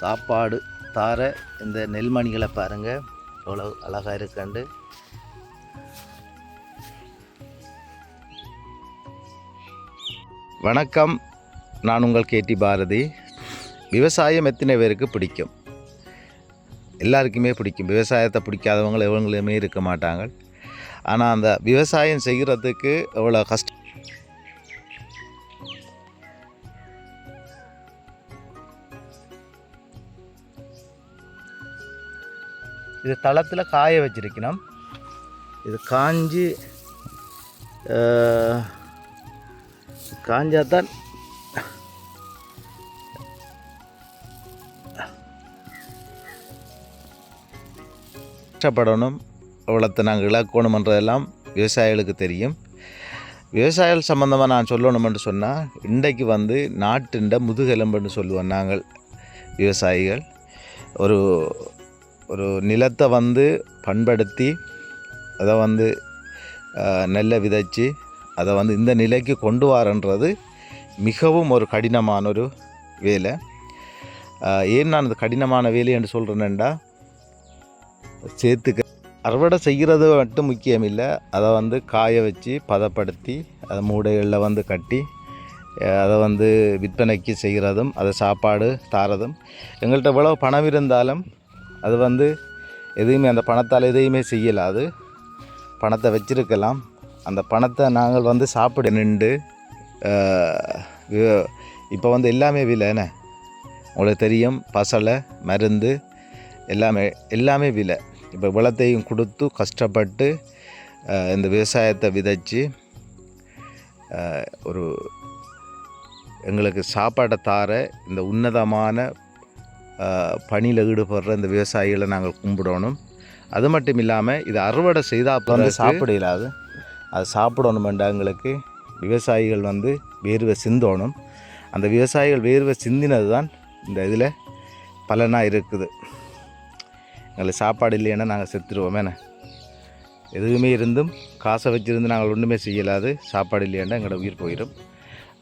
சாப்பாடு தார இந்த நெல்மணிகளை பாருங்கள் எவ்வளோ அழகாக இருக்காண்டு. வணக்கம். நான் உங்கள் கேடி பாரதி. விவசாயம் எத்தனை பேருக்கு பிடிக்கும்? எல்லாருக்குமே பிடிக்கும். விவசாயத்தை பிடிக்காதவங்க எவங்களுமே இருக்க மாட்டாங்க. ஆனால் அந்த விவசாயம் செய்கிறதுக்கு எவ்வளோ கஷ்டம் இது தளத்தில் காய வச்சிருக்கணும். இது காஞ்சி காஞ்சாதான் கஷ்டப்படணும் எவ்வளோத்தை நாங்கள் இழக்கணுமன்றதெல்லாம் விவசாயிகளுக்கு தெரியும். விவசாயிகள் சம்மந்தமாக நான் சொல்லணுமென்று சொன்னால் இன்றைக்கு வந்து நாட்டுண்ட முதுகெலும்புன்னு சொல்லுவோம் நாங்கள் விவசாயிகள். ஒரு ஒரு நிலத்தை வந்து பண்படுத்தி அதை வந்து நெல்லை விதைச்சி அதை வந்து இந்த நிலைக்கு கொண்டு வரன்றது மிகவும் ஒரு கடினமான ஒரு வேலை ஏன் நான் இந்த கடினமான வேலை என்று சொல்கிறேன்டா சேர்த்துக்க அறுவடை செய்கிறது மட்டும் முக்கியம் இல்லை அதை வந்து காய வச்சு பதப்படுத்தி அதை மூடைகளில் வந்து கட்டி அதை வந்து விற்பனைக்கு செய்கிறதும் அதை சாப்பாடு தாரதும். எங்கள்கிட்ட எவ்வளோ பணம் இருந்தாலும் அது வந்து எதையுமே அந்த பணத்தால் எதையுமே செய்யலாது பணத்தை வச்சிருக்கலாம். அந்த பணத்தை நாங்கள் வந்து சாப்பிட நின்று இப்போ வந்து எல்லாமே விலை என்ன? உங்களுக்கு தெரியும் பசலை மருந்து எல்லாமே எல்லாமே விலை. இப்போ விளத்தையும் கொடுத்து கஷ்டப்பட்டு இந்த விவசாயத்தை விதைச்சி ஒரு எங்களுக்கு சாப்பாட்டை தார இந்த உன்னதமான பணியில் ஈடுபடுற இந்த விவசாயிகளை நாங்கள் கும்பிடணும். அது மட்டும் இல்லாமல் இது அறுவடை செய்தால் வந்து சாப்பிட இல்லாது அது. சாப்பிடணுமெண்டா எங்களுக்கு விவசாயிகள் வந்து வேர்வை சிந்தணும். அந்த விவசாயிகள் வேர்வை சிந்தினது தான் இந்த இதில் பலனாக இருக்குது. எங்களுக்கு சாப்பாடு இல்லைன்னா நாங்கள் செத்துருவோம் என்ன? எதுவுமே இருந்தும் காசை வச்சிருந்து நாங்கள் ஒன்றுமே செய்யலாது. சாப்பாடு இல்லையாண்டா எங்களோட உயிர் போயிடும்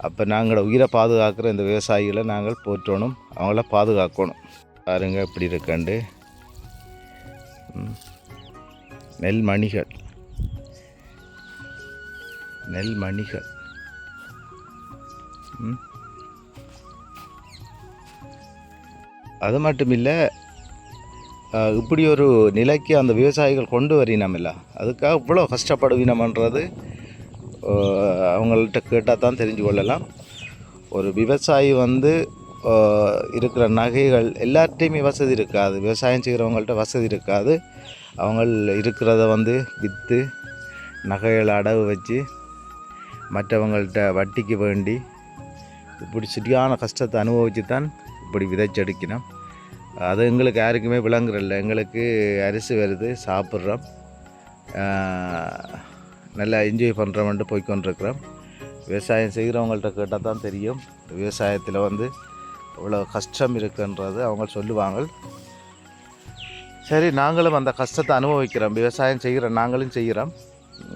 அப்போ நாங்களோட உயிரை பாதுகாக்கிற இந்த விவசாயிகளை நாங்கள் போற்றணும். அவங்கள பாதுகாக்கணும். பாருங்க இப்படி இருக்காண்டு. நெல் மணிகள். நெல் மணிகள். அது மட்டும் இல்லை இப்படி ஒரு நிலைக்கு அந்த விவசாயிகள் கொண்டு வரினமில்ல. அதுக்காக இவ்வளோ கஷ்டப்படுவினம்ன்றது அவங்கள்ட்ட கேட்டால் தான் தெரிஞ்சு கொள்ளலாம். ஒரு விவசாயி வந்து இருக்கிற நகைகள் எல்லார்ட்டையுமே வசதி இருக்காது. விவசாயம் செய்கிறவங்கள்ட்ட வசதி இருக்காது. அவங்க இருக்கிறத வந்து விற்று நகைகளை அடவு வச்சு மற்றவங்கள்ட்ட வட்டிக்கு வேண்டி இப்படி சரியான கஷ்டத்தை அனுபவித்து தான் இப்படி விதைச்செடுக்கணும். அது எங்களுக்கு யாருக்குமே விளங்குறதில்ல. எங்களுக்கு அரிசி வருது சாப்பிட்றோம். நல்லா என்ஜாய் பண்ணுறவன்ட்டு போய்க்கொண்டிருக்கிறோம். விவசாயம் செய்கிறவங்கள்ட்ட கேட்டால் தான் தெரியும் விவசாயத்தில் வந்து இவ்வளோ கஷ்டம் இருக்குன்றது அவங்க சொல்லுவாங்க. சரி நாங்களும் அந்த கஷ்டத்தை அனுபவிக்கிறோம். விவசாயம் செய்கிறோம் நாங்களும் செய்கிறோம்.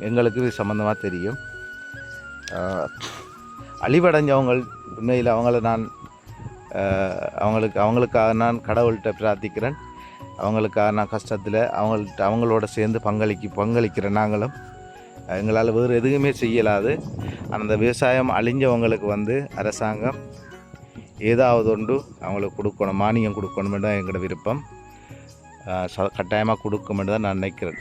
எங்களுக்கு இது சம்மந்தமாக தெரியும். அழிவடைஞ்சவங்க உண்மையில் அவங்கள நான் அவங்களுக்கு அவங்களுக்காக நான் கடவுள்கிட்ட பிரார்த்திக்கிறேன். அவங்களுக்காக நான் கஷ்டத்தில் அவங்கள்ட்ட அவங்களோட சேர்ந்து பங்களிக்கு பங்களிக்கிறேன் நாங்களும் எங்களால் வேறு எதுவுமே செய்யலாது. அந்த விவசாயம் அழிஞ்சவங்களுக்கு வந்து அரசாங்கம் ஏதாவது ஒன்று அவங்களுக்கு கொடுக்கணும் மானியம் கொடுக்கணுமென்று தான் எங்களோட விருப்பம். கட்டாயமாக கொடுக்கணுமென்று தான் நான் நினைக்கிறேன்.